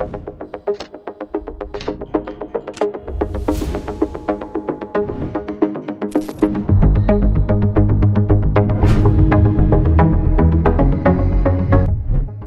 you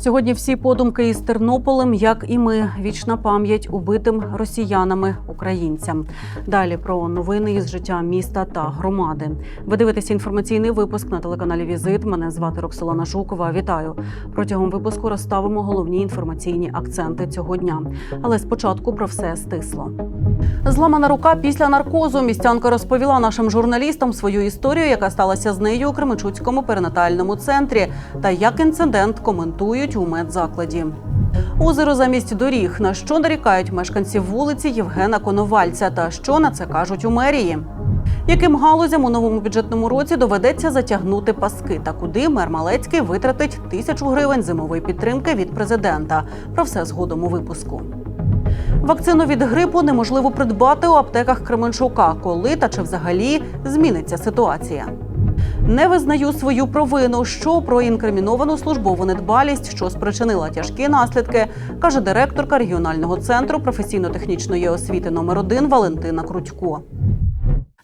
Сьогодні всі подумки із Тернополем, як і ми, вічна пам'ять убитим росіянами українцям. Далі про новини із життя міста та громади. Ви дивитеся інформаційний випуск на телеканалі Візит. Мене звати Роксолана Жукова. Вітаю протягом випуску. Розставимо головні інформаційні акценти цього дня. Але спочатку про все стисло. Зламана рука після наркозу. Містянка розповіла нашим журналістам свою історію, яка сталася з нею у Кременчуцькому перинатальному центрі, та як інцидент коментують у медзакладі. Озеро замість доріг. На що нарікають мешканці вулиці Євгена Коновальця та що на це кажуть у мерії? Яким галузям у новому бюджетному році доведеться затягнути паски та куди мер Малецький витратить тисячу гривень зимової підтримки від президента? Про все згодом у випуску. Вакцину від грипу неможливо придбати у аптеках Кременчука. Коли та чи взагалі зміниться ситуація? Не визнаю свою провину, що про інкриміновану службову недбалість, що спричинила тяжкі наслідки, каже директорка регіонального центру професійно-технічної освіти номер 1 Валентина Крутько.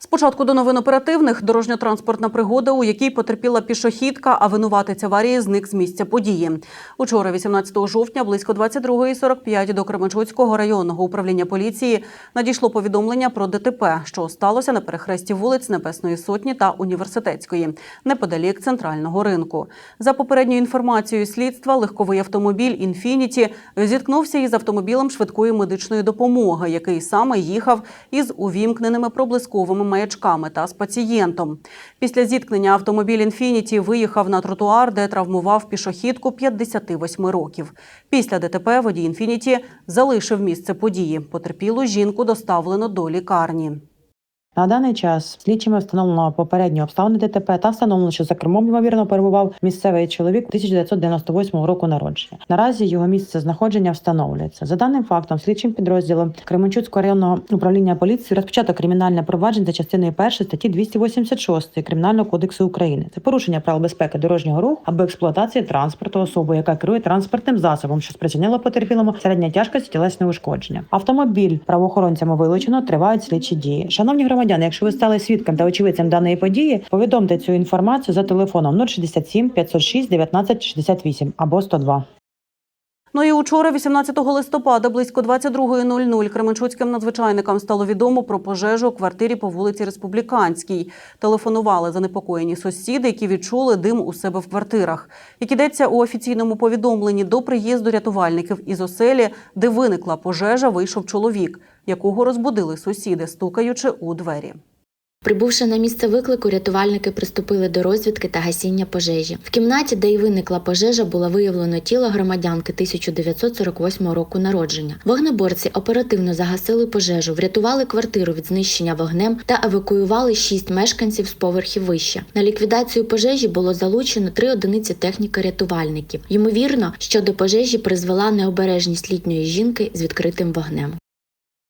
Спочатку до новин оперативних дорожньо-транспортна пригода, у якій потерпіла пішохідка, а винуватець аварії зник з місця події. Учора, 18 жовтня, близько 22.45 до Кременчуцького районного управління поліції надійшло повідомлення про ДТП, що сталося на перехресті вулиць Небесної Сотні та Університетської, неподалік центрального ринку. За попередньою інформацією слідства, легковий автомобіль Інфініті зіткнувся із автомобілем швидкої медичної допомоги, який саме їхав із увімкненими проблисковими маячками та з пацієнтом. Після зіткнення автомобіль Інфініті виїхав на тротуар, де травмував пішохідку 58 років. Після ДТП водій Інфініті залишив місце події. Потерпілу жінку доставлено до лікарні. На даний час слідчими встановлено попередні обставини ДТП та встановлено, що за кермом ймовірно перебував місцевий чоловік 1998 року народження. Наразі його місце знаходження встановлюється. За даним фактом, слідчим підрозділом Кременчуцького районного управління поліції розпочато кримінальне провадження за частиною 1 статті 286 Кримінального кодексу України. Це порушення правил безпеки дорожнього руху або експлуатації транспорту особи, яка керує транспортним засобом, що спричинило потерпілому середня тяжкості тілесне ушкодження. Автомобіль правоохоронцями вилучено, тривають слідчі дії. Шановні громадяни, якщо ви стали свідком та очевидцем даної події, повідомте цю інформацію за телефоном 067 506 19 68 або 102. Ну і учора, 18 листопада, близько 22.00, кременчуцьким надзвичайникам стало відомо про пожежу у квартирі по вулиці Республіканській. Телефонували занепокоєні сусіди, які відчули дим у себе в квартирах. Як ідеться у офіційному повідомленні, до приїзду рятувальників із оселі, де виникла пожежа, вийшов чоловік, якого розбудили сусіди, стукаючи у двері. Прибувши на місце виклику, рятувальники приступили до розвідки та гасіння пожежі. В кімнаті, де й виникла пожежа, було виявлено тіло громадянки 1948 року народження. Вогнеборці оперативно загасили пожежу, врятували квартиру від знищення вогнем та евакуювали шість мешканців з поверхів вище. На ліквідацію пожежі було залучено три одиниці техніки рятувальників. Ймовірно, що до пожежі призвела необережність літньої жінки з відкритим вогнем.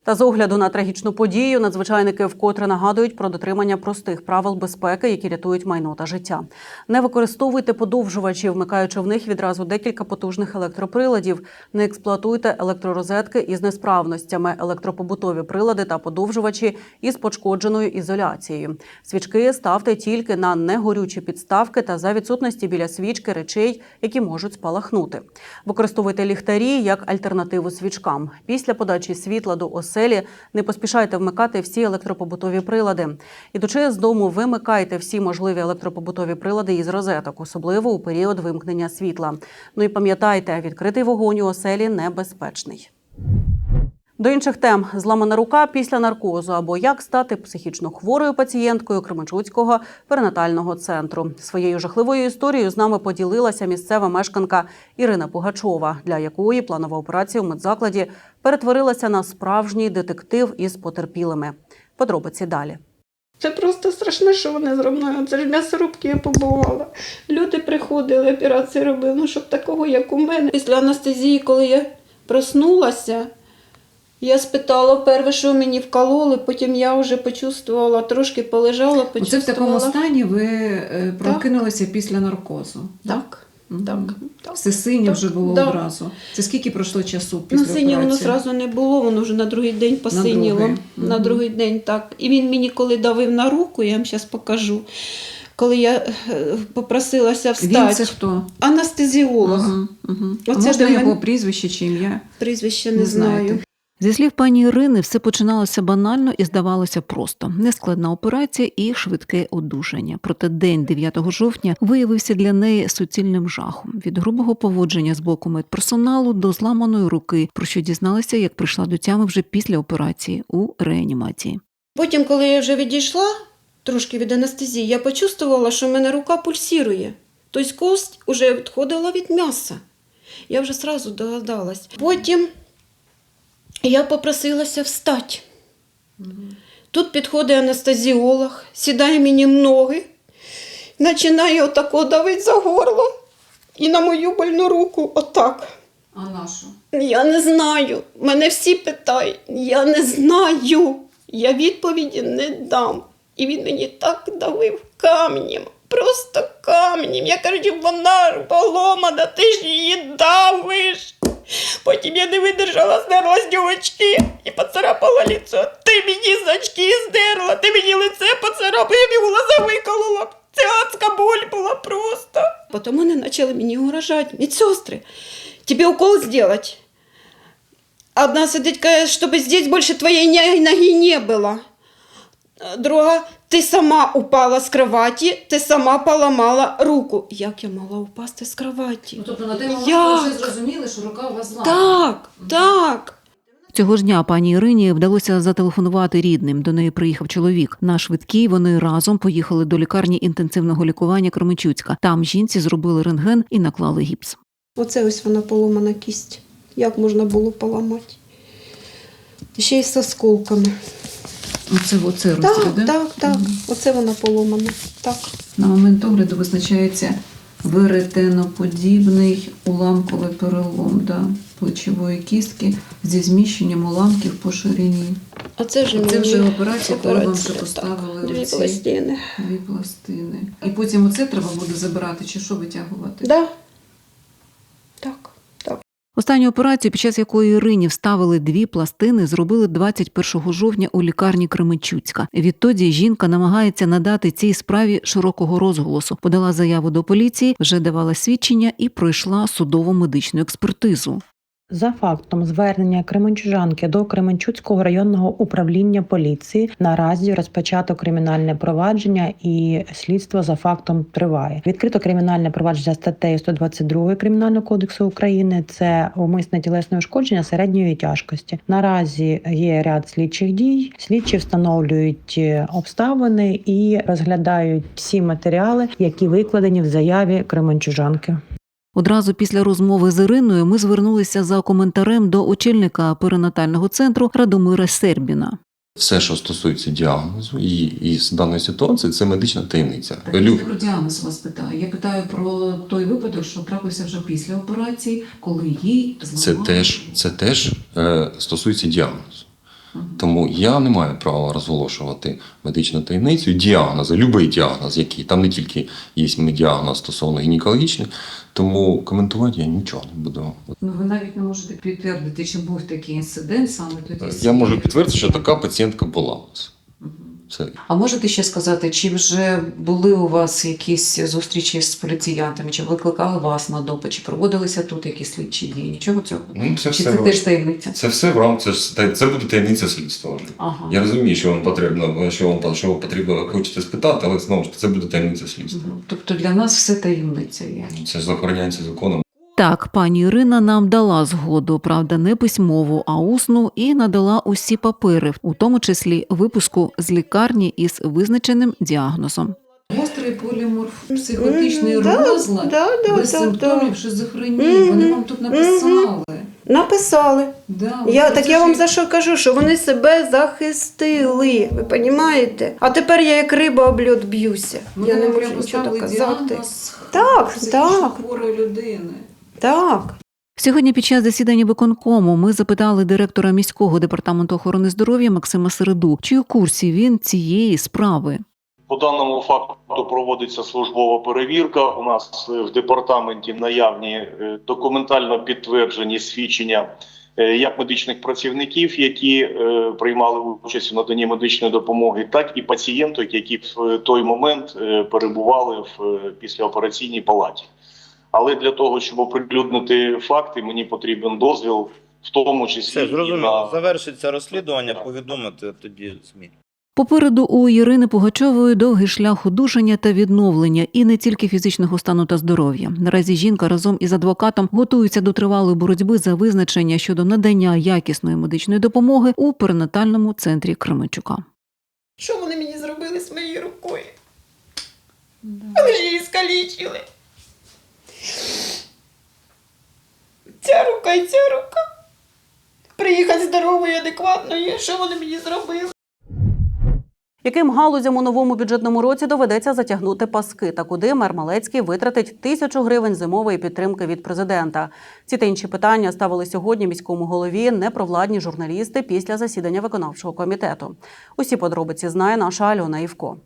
Та з огляду на трагічну подію надзвичайники вкотре нагадують про дотримання простих правил безпеки, які рятують майно та життя. Не використовуйте подовжувачі, вмикаючи в них відразу декілька потужних електроприладів. Не експлуатуйте електророзетки із несправностями, електропобутові прилади та подовжувачі із пошкодженою ізоляцією. Свічки ставте тільки на негорючі підставки та за відсутності біля свічки речей, які можуть спалахнути. Використовуйте ліхтарі як альтернативу свічкам. Після подачі світла до оселі не поспішайте вмикати всі електропобутові прилади. Ідучи з дому, вимикайте всі можливі електропобутові прилади із розеток, особливо у період вимкнення світла. Ну і пам'ятайте, відкритий вогонь у оселі небезпечний. До інших тем зламана рука після наркозу або як стати психічно хворою пацієнткою Кременчуцького перинатального центру. Своєю жахливою історією з нами поділилася місцева мешканка Ірина Пугачова, для якої планова операція у медзакладі перетворилася на справжній детектив із потерпілими. Подробиці далі. Це просто страшне, що вони зробили. Це ж м'ясорубки я побувала. Люди приходили, операції робили. Ну, щоб такого, як у мене. Після анестезії, коли я проснулася, я спитала перше, що мені вкололи, потім я вже почувствувала, трошки полежала, Оце в такому стані ви е, прокинулися після наркозу. Так. Так, так. Все синє Так, вже було да. одразу. Це скільки пройшло часу На після синє воно одразу не було, воно вже на другий день посиніло. другий. На другий день, так. І він мені коли давив на руку, я вам зараз покажу. Коли я е, попросилася Він встати, це хто? анестезіолог, Угу, угу. А можна до мене- його прізвище чи ім'я? прізвище не, Не знаю. Зі слів пані Ірини, все починалося банально і здавалося просто: нескладна операція і швидке одужання. Проте день 9 жовтня виявився для неї суцільним жахом від грубого поводження з боку медперсоналу до зламаної руки, про що дізналася, як прийшла до тями вже після операції у реанімації. Потім, коли я вже відійшла трошки від анестезії, я почувствувала, що в мене рука пульсірує. Тобто кость вже відходила від м'яса. Я вже сразу догадалась. Потім я попросилася встати. Тут підходить анестезіолог, сідає мені в ноги, починає отако давити за горло і на мою больну руку отак. А нашу? Я не знаю. Мене всі питають. Я не знаю. Я відповіді не дам. І він мені так давив камнем. Просто камнем. Я кажу, вона ж поломана, ти ж її давиш. Потім я не видержала, здерла з нього очки і поцарапала лицо. Ти мені з очки здерла, ти мені лице поцарапала, я мені глаза виколола. Це адська боль була просто. Потім вони почали мені угрожати. Медсестри, тебе укол сделать? Одна сидить, каже, чтобы здесь больше твоей ноги не было. А Друга, ти сама упала з кроваті, ти сама поламала руку. Як я могла упасти з кроваті? тобто на той момент ви вже зрозуміли, що рука у вас Так, так. Цього ж дня пані Ірині вдалося зателефонувати рідним. До неї приїхав чоловік. На швидкій вони разом поїхали до лікарні інтенсивного лікування Кременчуцька. Там жінці зробили рентген і наклали гіпс. Оце ось вона поломана кість. Як можна було поламати? Ще й з осколками. Оце, оце Так, да? так, так. Мгм. Оце вона поломана. Так. На момент огляду визначається веретеноподібний уламковий перелом да, плечової кістки зі зміщенням уламків по ширині. А це вже, Це мені вже операція, коли вам вже операція, поставили так, дві оці пластини. дві пластини. І потім оце треба буде забирати чи що витягувати? Да. Так, так. Останню операцію, під час якої Ірині вставили дві пластини, зробили 21 жовтня у лікарні Кременчуцька. Відтоді жінка намагається надати цій справі широкого розголосу. Подала заяву до поліції, вже давала свідчення і пройшла судово медичну експертизу. За фактом звернення Кременчужанки до Кременчуцького районного управління поліції наразі розпочато кримінальне провадження і слідство за фактом триває. Відкрито кримінальне провадження статтею 122 Кримінального кодексу України. Це умисне тілесне ушкодження середньої тяжкості. Наразі є ряд слідчих дій. Слідчі встановлюють е, обставини і розглядають всі матеріали, які викладені в заяві Кременчужанки. Одразу після розмови з Іриною ми звернулися за коментарем до очільника перинатального центру Радомира Сербіна. Все, що стосується діагнозу і, і з даної ситуації, це медична таємниця. Лю... Про діагноз вас питаю. Я питаю про той випадок, що трапився вже після операції, коли їй Це теж, це теж е, стосується діагнозу. Тому я не маю права розголошувати медичну таємницю. Діагнози, будь-який діагноз, який там не тільки є діагноз стосовно гінекологічних, тому коментувати я нічого не буду. Ну ви навіть не можете підтвердити, чи був такий інцидент саме тоді. Я можу підтвердити, що така пацієнтка була у нас. Це А можете ще сказати, чи вже були у вас якісь зустрічі з поліціянтами, чи викликали вас на допит, чи проводилися тут якісь слідчі дії? Нічого цього? Ну, це чи все це ви- теж таємниця? Це все в рамках, це, це буде таємниця слідства. Ага. Я розумію, що вам потрібно, що вам що вам потрібно хочете спитати, але знову ж це буде таємниця слідства. Тобто для нас все таємниця є. Це ж забороняється законом. Так, пані Ірина нам дала згоду, правда, не письмову, а усну, і надала усі папери, у тому числі випуску з лікарні із визначеним діагнозом. Гострий поліморф, психотичний розлад, да, да, без да, симптомів да. шизофренії. Вони вам тут написали. Написали. Да, Я, так я вам за що кажу, що вони себе захистили. Ви розумієте? А тепер я як риба об льот б'юся. Ми я не можу нічого доказати. Так, так. хворої людини. Так. Сьогодні під час засідання виконкому ми запитали директора міського департаменту охорони здоров'я Максима Середу, чи у курсі він цієї справи. По даному факту проводиться службова перевірка. У нас е, в департаменті наявні е, документально підтверджені свідчення е, як медичних працівників, які приймали участь у наданні медичної допомоги, так і пацієнток, які в той момент перебували в післяопераційній палаті. Але для того, щоб оприлюднити факти, мені потрібен дозвіл, в тому числі Все зрозуміло. на- Завершиться розслідування, повідомити тоді ЗМІ. Попереду у Ірини Пугачової довгий шлях одужання та відновлення, і не тільки фізичного стану та здоров'я. Наразі жінка разом із адвокатом готується до тривалої боротьби за визначення щодо надання якісної медичної допомоги у перинатальному центрі Кременчука. Що вони мені зробили з моєю рукою? Вони ж її скалічили. Ця рука і ця рука. Приїхати здоровою, адекватною. Що вони мені зробили? Яким галузям у новому бюджетному році доведеться затягнути паски та куди мер Малецький витратить тисячу гривень зимової підтримки від президента? Ці та інші питання ставили сьогодні міському голові непровладні журналісти після засідання виконавчого комітету. Усі подробиці знає наша Альона Івко.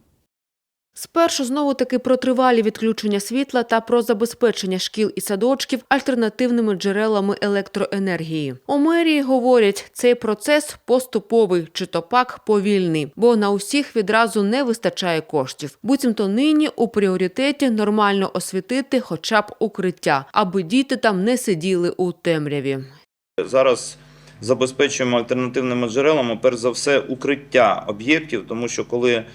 Спершу знову таки про тривалі відключення світла та про забезпечення шкіл і садочків альтернативними джерелами електроенергії. У мерії говорять, цей процес поступовий чи то пак повільний, бо на усіх відразу не вистачає коштів. Буцімто нині у пріоритеті нормально освітити хоча б укриття, аби діти там не сиділи у темряві. Зараз забезпечуємо альтернативними джерелами, перш за все, укриття об'єктів, тому що коли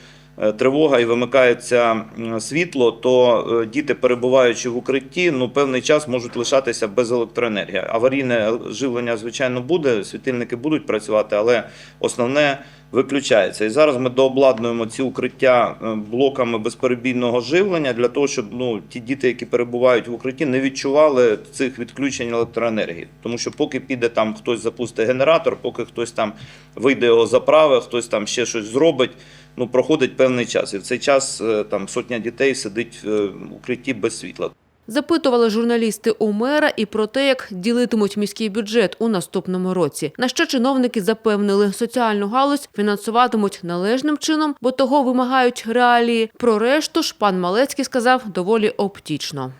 тривога і вимикається світло, то е, діти, перебуваючи в укритті, ну певний час можуть лишатися без електроенергії. Аварійне живлення, звичайно, буде, світильники будуть працювати, але основне виключається. І зараз ми дообладнуємо ці укриття е, блоками безперебійного живлення для того, щоб ну ті діти, які перебувають в укритті, не відчували цих відключень електроенергії. Тому що поки піде там хтось запустить генератор, поки хтось там вийде його заправи, хтось там ще щось зробить. Ну проходить певний час, і в цей час е, там сотня дітей сидить е, в укритті без світла. Запитували журналісти у мера і про те, як ділитимуть міський бюджет у наступному році. На що чиновники запевнили, соціальну галузь фінансуватимуть належним чином, бо того вимагають реалії. Про решту ж пан Малецький сказав доволі оптічно.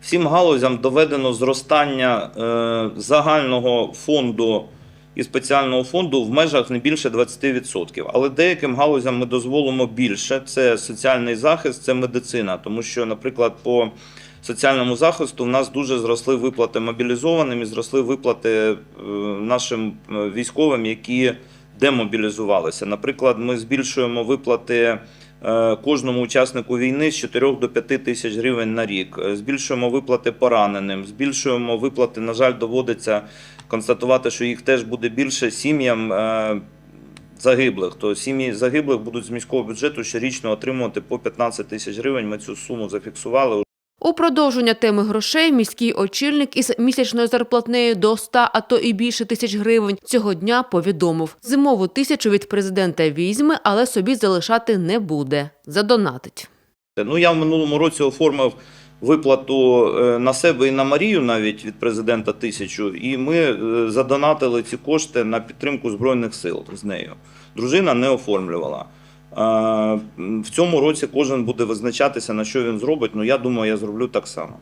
Всім галузям доведено зростання е, загального фонду і спеціального фонду в межах не більше 20%. Але деяким галузям ми дозволимо більше. Це соціальний захист, це медицина. Тому що, наприклад, по соціальному захисту в нас дуже зросли виплати мобілізованим і зросли виплати е, нашим е, військовим, які демобілізувалися. Наприклад, ми збільшуємо виплати кожному учаснику війни з 4 до 5 тисяч гривень на рік. Е, Збільшуємо виплати пораненим, збільшуємо виплати. На жаль, доводиться констатувати, що їх теж буде більше сім'ям. е, Загиблих, то сім'ї загиблих будуть з міського бюджету щорічно отримувати по 15 тисяч гривень. Ми цю суму зафіксували. У продовження теми грошей міський очільник із місячною зарплатнею до 100, а то і більше тисяч гривень цього дня повідомив. Зимову тисячу від президента візьме, але собі залишати не буде. Задонатить. Ну я в минулому році оформив виплату е, на себе і на Марію навіть від президента тисячу, і ми е, задонатили ці кошти на підтримку збройних сил з нею. Дружина не оформлювала. В цьому році кожен буде визначатися, на що він зробить. Ну я думаю, я зроблю так само.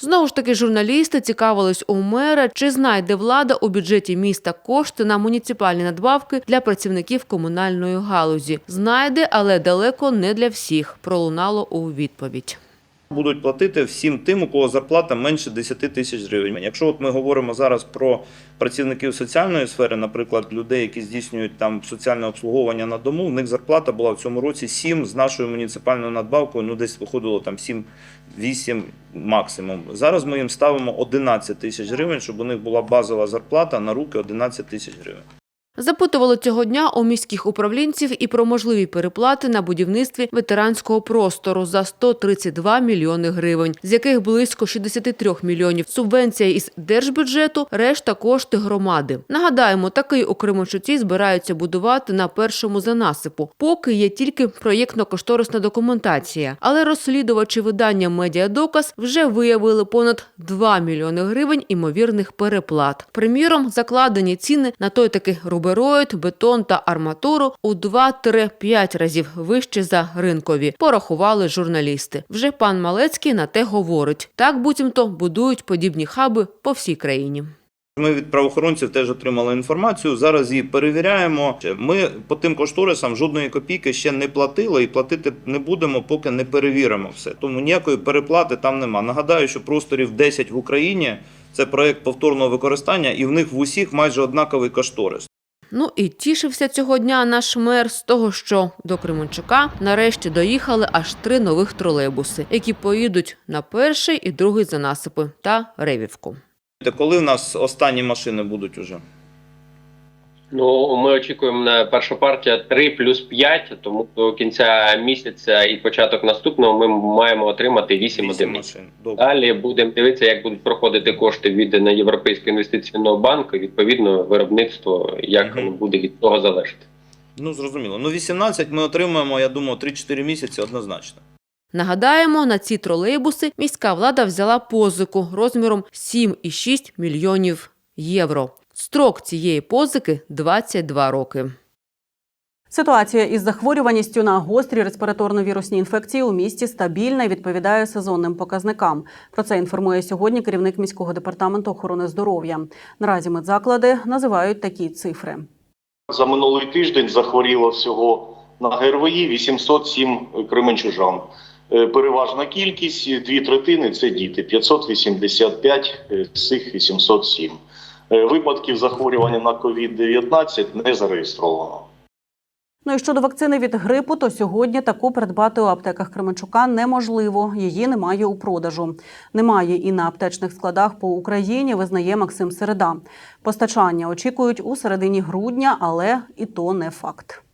Знову ж таки, журналісти цікавились у мера, чи знайде влада у бюджеті міста кошти на муніципальні надбавки для працівників комунальної галузі. Знайде, але далеко не для всіх. Пролунало у відповідь. Будуть платити всім тим, у кого зарплата менше 10 тисяч гривень. Якщо от ми говоримо зараз про працівників соціальної сфери, наприклад, людей, які здійснюють там соціальне обслуговування на дому, в них зарплата була в цьому році 7 з нашою муніципальною надбавкою, ну десь виходило там 7-8 максимум. Зараз ми їм ставимо 11 тисяч гривень, щоб у них була базова зарплата на руки 11 тисяч гривень. Запитували цього дня у міських управлінців і про можливі переплати на будівництві ветеранського простору за 132 мільйони гривень, з яких близько 63 мільйонів субвенція із держбюджету, решта кошти громади. Нагадаємо, такий у Кременчуці збираються будувати на першому занасипу. Поки є тільки проєктно-кошторисна документація, але розслідувачі видання Медіадоказ вже виявили понад 2 мільйони гривень імовірних переплат. Приміром, закладені ціни на той таки рубеж рубероїд, бетон та арматуру у 2-5 разів вище за ринкові, порахували журналісти. Вже пан Малецький на те говорить. Так буцімто будують подібні хаби по всій країні. Ми від правоохоронців теж отримали інформацію. Зараз її перевіряємо. Ми по тим кошторисам жодної копійки ще не платили і платити не будемо, поки не перевіримо все. Тому ніякої переплати там нема. Нагадаю, що просторів 10 в Україні це проект повторного використання, і в них в усіх майже однаковий кошторис. Ну і тішився цього дня наш мер з того, що до Кременчука нарешті доїхали аж три нових тролейбуси, які поїдуть на перший і другий за насипи та Ревівку. Та коли в нас останні машини будуть уже? Ну, ми очікуємо на перша партія 3 плюс 5, тому до кінця місяця і початок наступного ми маємо отримати 8 Вісім одиниць. машин. Далі будемо дивитися, як будуть проходити кошти від на Європейського інвестиційного банку. Відповідно, виробництво, як воно буде від того залежати. Ну зрозуміло. Ну 18 ми отримаємо, я думаю, 3-4 місяці однозначно. Нагадаємо, на ці тролейбуси міська влада взяла позику розміром 7,6 мільйонів євро. Строк цієї позики 22 роки. Ситуація із захворюваністю на гострі респіраторно-вірусні інфекції у місті стабільна і відповідає сезонним показникам. Про це інформує сьогодні керівник міського департаменту охорони здоров'я. Наразі медзаклади називають такі цифри. За минулий тиждень захворіло всього на ГРВІ 807 кременчужан. Е, Переважна кількість дві третини це діти 585 е, з цих 807. Е, Випадків захворювання на COVID-19 не зареєстровано. Ну і щодо вакцини від грипу, то сьогодні таку придбати у аптеках Кременчука неможливо. Її немає у продажу. Немає і на аптечних складах по Україні, визнає Максим Середа. Постачання очікують у середині грудня, але і то не факт.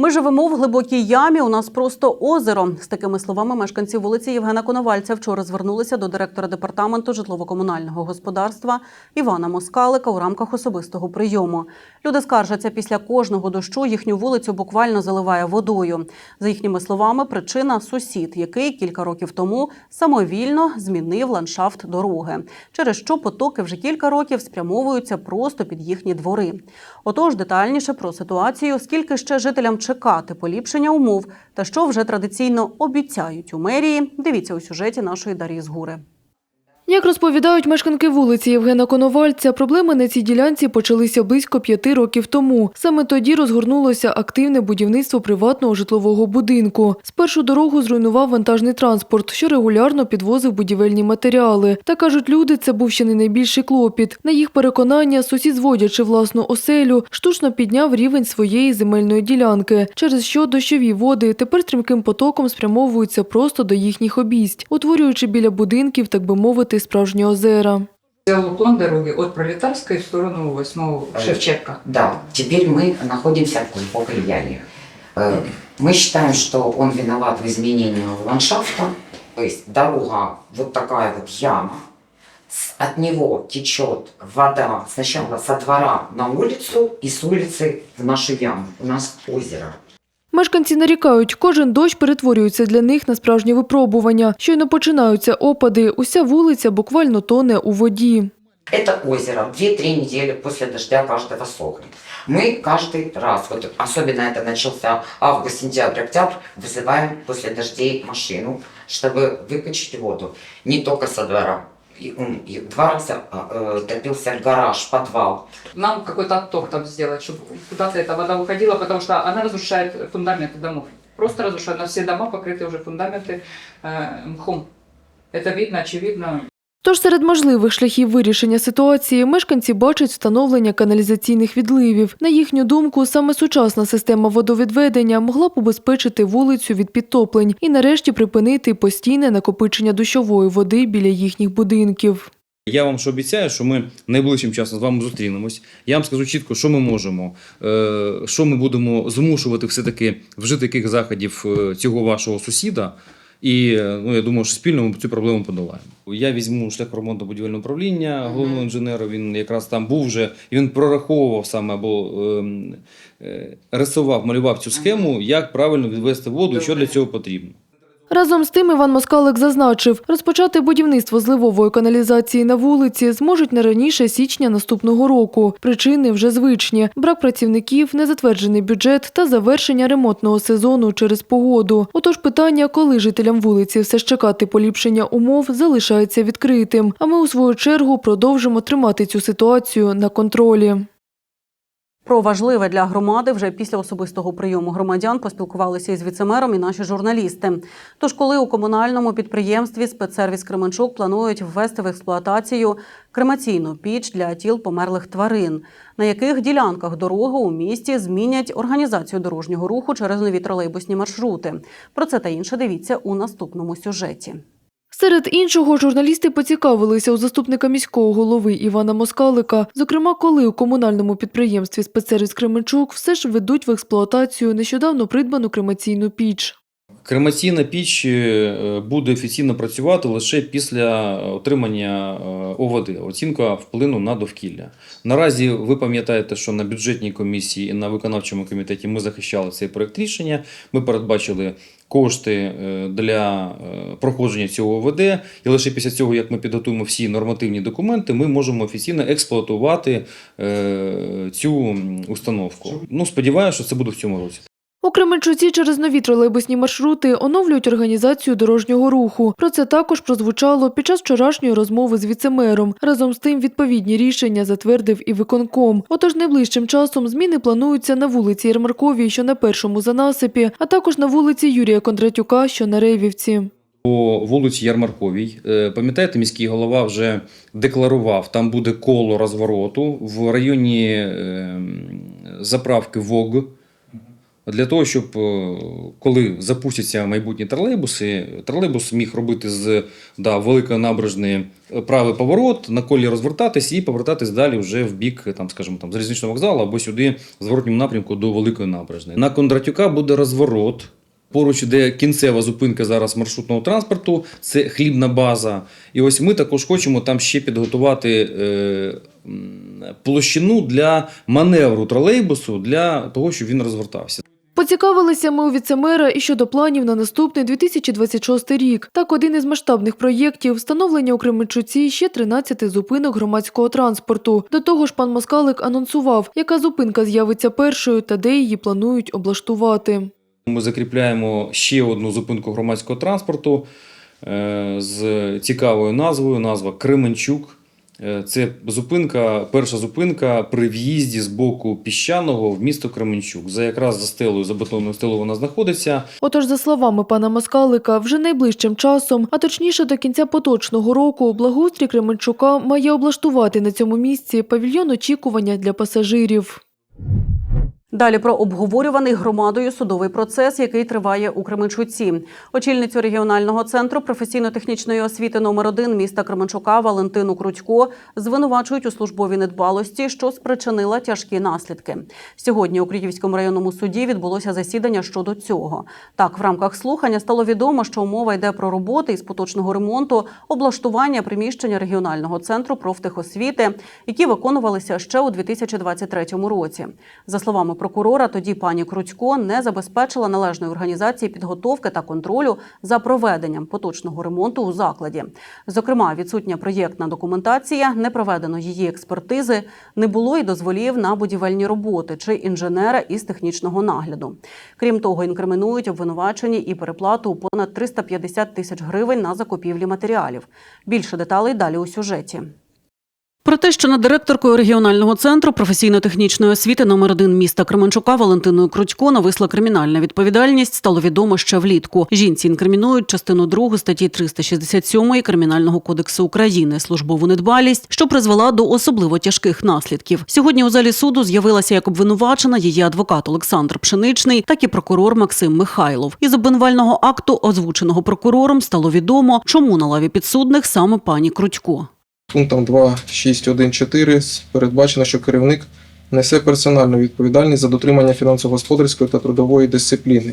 Ми живемо в глибокій ямі. У нас просто озеро. З такими словами мешканці вулиці Євгена Коновальця вчора звернулися до директора департаменту житлово-комунального господарства Івана Москалика у рамках особистого прийому. Люди скаржаться після кожного дощу їхню вулицю буквально заливає водою. За їхніми словами, причина сусід, який кілька років тому самовільно змінив ландшафт дороги, через що потоки вже кілька років спрямовуються просто під їхні двори. Отож, детальніше про ситуацію, скільки ще жителям чекати поліпшення умов та що вже традиційно обіцяють у мерії. Дивіться у сюжеті нашої Дар'ї Згури. Як розповідають мешканки вулиці Євгена Коновальця, проблеми на цій ділянці почалися близько п'яти років тому. Саме тоді розгорнулося активне будівництво приватного житлового будинку. Спершу дорогу зруйнував вантажний транспорт, що регулярно підвозив будівельні матеріали. Та кажуть люди, це був ще не найбільший клопіт. На їх переконання, сусід, зводячи власну оселю, штучно підняв рівень своєї земельної ділянки, через що дощові води тепер стрімким потоком спрямовуються просто до їхніх обійсть, утворюючи біля будинків, так би мовити, справжні озера. Сделал план дороги от Пролетарской в сторону 8 Шевченко. Да, теперь мы находимся в глубокой яме. Э, Мы считаем, что он виноват в изменении ландшафта. То есть дорога вот такая вот яма. От него течет вода сначала со двора на улицу и с улицы в нашу яму. У нас озеро. Мешканці нарікають, кожен дощ перетворюється для них на справжнє випробування. Щойно починаються опади, уся вулиця буквально тоне у воді. Это озеро 2-3 недели после дождя каждого сохнет. Мы каждый раз, вот особенно это начался август, сентябрь, октябрь, вызываем после дождей машину, чтобы выкачать воду. Не только со двора. И, м, и два раза э, топился гараж, подвал. Нам какой-то отток там сделать, чтобы куда-то эта вода уходила, потому что она разрушает фундаменты домов. Просто разрушает. На все дома покрыты уже фундаменты э, мхом. Это видно, очевидно. Тож серед можливих шляхів вирішення ситуації мешканці бачать встановлення каналізаційних відливів. На їхню думку, саме сучасна система водовідведення могла б убезпечити вулицю від підтоплень і нарешті припинити постійне накопичення дощової води біля їхніх будинків. Я вам що обіцяю, що ми найближчим часом з вами зустрінемось. Я вам скажу чітко, що ми можемо, е, що ми будемо змушувати все-таки вжити яких заходів е, цього вашого сусіда. І е, ну, я думаю, що спільно ми цю проблему подолаємо. Я візьму шлях ремонту будівельного управління головного інженера. Він якраз там був вже, і він прораховував саме або е, е, рисував, малював цю схему, як правильно відвести воду і що для цього потрібно. Разом з тим Іван Москалик зазначив, розпочати будівництво зливової каналізації на вулиці зможуть не раніше січня наступного року. Причини вже звичні: брак працівників, незатверджений бюджет та завершення ремонтного сезону через погоду. Отож, питання, коли жителям вулиці все ж чекати поліпшення умов, залишається відкритим. А ми у свою чергу продовжимо тримати цю ситуацію на контролі. Про важливе для громади вже після особистого прийому громадян поспілкувалися із віцемером і наші журналісти. Тож, коли у комунальному підприємстві спецсервіс Кременчук планують ввести в експлуатацію кремаційну піч для тіл померлих тварин, на яких ділянках дороги у місті змінять організацію дорожнього руху через нові тролейбусні маршрути. Про це та інше дивіться у наступному сюжеті. Серед іншого, журналісти поцікавилися у заступника міського голови Івана Москалика, зокрема, коли у комунальному підприємстві спецсервіс Кременчук все ж ведуть в експлуатацію нещодавно придбану кремаційну піч. Кремаційна піч е, буде офіційно працювати лише після отримання е, ОВД, оцінка вплину на довкілля. Наразі ви пам'ятаєте, що на бюджетній комісії і на виконавчому комітеті ми захищали цей проект рішення. Ми передбачили кошти е, для е, проходження цього ОВД, і лише після цього, як ми підготуємо всі нормативні документи, ми можемо офіційно експлуатувати е, цю установку. Ну, сподіваюся, що це буде в цьому році. У Кременчуці через нові тролейбусні маршрути оновлюють організацію дорожнього руху. Про це також прозвучало під час вчорашньої розмови з віцемером. Разом з тим відповідні рішення затвердив і виконком. Отож, найближчим часом зміни плануються на вулиці Єрмарковій, що на першому занасипі, а також на вулиці Юрія Кондратюка, що на Рейвівці. По вулиці Ярмарковій, е, пам'ятаєте, міський голова вже декларував, там буде коло розвороту в районі е, заправки ВОГ. Для того, щоб е, коли запустяться майбутні тролейбуси, тролейбус міг робити з да, великої набережної е, правий поворот, на колі розвертатись і повертатись далі вже в бік, там, скажімо, там, залізничного вокзалу або сюди в зворотньому напрямку до Великої набережної. На Кондратюка буде розворот. Поруч, де кінцева зупинка зараз маршрутного транспорту, це хлібна база. І ось ми також хочемо там ще підготувати е, площину для маневру тролейбусу для того, щоб він розвертався. Поцікавилися ми у віцемера і щодо планів на наступний 2026 рік. Так, один із масштабних проєктів – встановлення у Кременчуці ще 13 зупинок громадського транспорту. До того ж, пан Москалик анонсував, яка зупинка з'явиться першою та де її планують облаштувати. Ми закріпляємо ще одну зупинку громадського транспорту е, з цікавою назвою. Назва Кременчук. Е, Це зупинка, перша зупинка при в'їзді з боку піщаного в місто Кременчук. За якраз за стелою, за бетонною стелою вона знаходиться. Отож, за словами пана Москалика, вже найближчим часом, а точніше до кінця поточного року, благоустрій Кременчука має облаштувати на цьому місці павільйон очікування для пасажирів. Далі про обговорюваний громадою судовий процес, який триває у Кременчуці. Очільницю регіонального центру професійно-технічної освіти номер 1 міста Кременчука Валентину Крутько звинувачують у службовій недбалості, що спричинила тяжкі наслідки. Сьогодні у Криївському районному суді відбулося засідання щодо цього. Так, в рамках слухання стало відомо, що мова йде про роботи із поточного ремонту, облаштування приміщення регіонального центру профтехосвіти, які виконувалися ще у 2023 році. За словами прокурора, тоді пані Крутько не забезпечила належної організації підготовки та контролю за проведенням поточного ремонту у закладі. Зокрема, відсутня проєктна документація, не проведено її експертизи, не було й дозволів на будівельні роботи чи інженера із технічного нагляду. Крім того, інкримінують обвинувачені і переплату у понад 350 тисяч гривень на закупівлі матеріалів. Більше деталей далі у сюжеті. Про те, що над директоркою регіонального центру професійно-технічної освіти номер 1 міста Кременчука Валентиною Крутько нависла кримінальна відповідальність, стало відомо ще влітку. Жінці інкримінують частину 2 статті 367 Кримінального кодексу України службову недбалість, що призвела до особливо тяжких наслідків. Сьогодні у залі суду з'явилася як обвинувачена її адвокат Олександр Пшеничний, так і прокурор Максим Михайлов. Із обвинувального акту, озвученого прокурором, стало відомо, чому на лаві підсудних саме пані Крутько. Пунктом 2.6.1.4 передбачено, що керівник несе персональну відповідальність за дотримання фінансово-господарської та трудової дисципліни.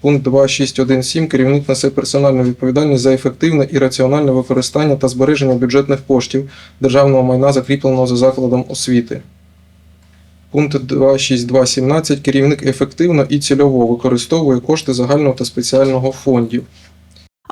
Пункт 2.6.1.7 керівник несе персональну відповідальність за ефективне і раціональне використання та збереження бюджетних коштів державного майна, закріпленого за закладом освіти. Пункт 2.6.2.17 керівник ефективно і цільово використовує кошти загального та спеціального фондів.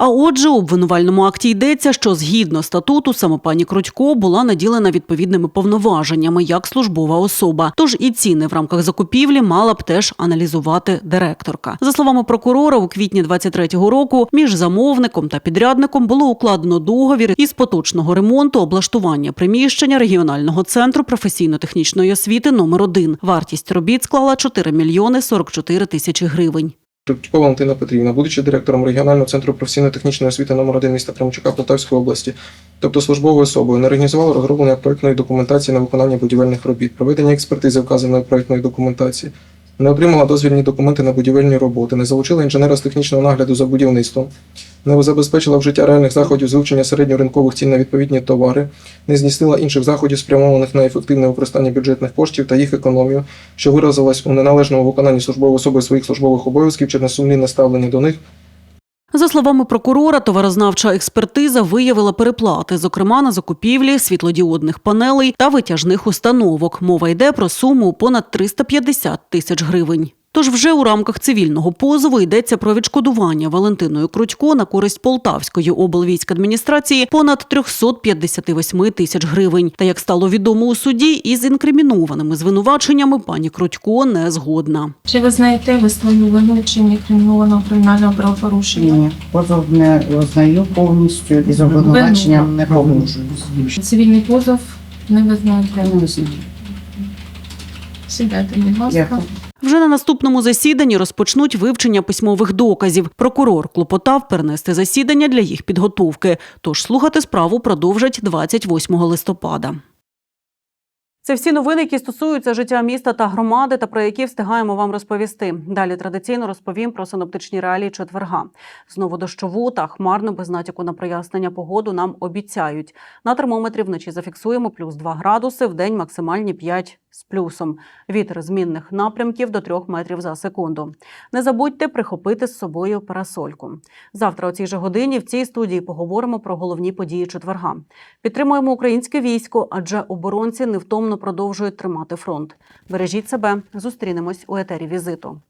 А отже, у обвинувальному акті йдеться, що згідно статуту саме пані Крутько була наділена відповідними повноваженнями як службова особа. Тож і ціни в рамках закупівлі мала б теж аналізувати директорка. За словами прокурора, у квітні 23-го року між замовником та підрядником було укладено договір із поточного ремонту облаштування приміщення регіонального центру професійно-технічної освіти номер 1 Вартість робіт склала 4 мільйони 44 тисячі гривень. Крутько Валентина Петрівна, будучи директором регіонального центру професійно-технічної освіти номер 1 міста Кременчука Полтавської області, тобто службовою особою, не організувала розроблення проектної документації на виконання будівельних робіт, проведення експертизи вказаної проектної документації, не отримала дозвільні документи на будівельні роботи, не залучила інженера з технічного нагляду за будівництвом, не забезпечила вжиття реальних заходів з вивчення середньоринкових цін на відповідні товари, не здійснила інших заходів, спрямованих на ефективне використання бюджетних коштів та їх економію, що виразилась у неналежному виконанні службової особи своїх службових обов'язків чи несумлінне ставлення до них За словами прокурора, товарознавча експертиза виявила переплати, зокрема на закупівлі світлодіодних панелей та витяжних установок. Мова йде про суму понад 350 тисяч гривень. Тож вже у рамках цивільного позову йдеться про відшкодування Валентиною Крутько на користь Полтавської облвійськадміністрації понад 358 тисяч гривень. Та як стало відомо у суді, із інкримінованими звинуваченнями пані Крутько не згодна. Чи ви знаєте ви свою вину чи кримінованого кримінального правопорушення? Ні, позов не ознаю повністю і з обвинуваченням не погоджуюсь. Цивільний позов не визнаєте. Не знаю. Сідайте, будь ласка. Вже на наступному засіданні розпочнуть вивчення письмових доказів. Прокурор клопотав перенести засідання для їх підготовки. Тож слухати справу продовжать 28 листопада. Це всі новини, які стосуються життя міста та громади, та про які встигаємо вам розповісти. Далі традиційно розповім про синоптичні реалії четверга. Знову дощову та хмарну без натяку на прояснення погоду нам обіцяють. На термометрі вночі зафіксуємо плюс 2 градуси, в день максимальні 5 з плюсом. Вітер змінних напрямків до 3 метрів за секунду. Не забудьте прихопити з собою парасольку. Завтра о цій же годині в цій студії поговоримо про головні події четверга. Підтримуємо українське військо, адже оборонці невтомно продовжують тримати фронт. Бережіть себе, зустрінемось у етері візиту.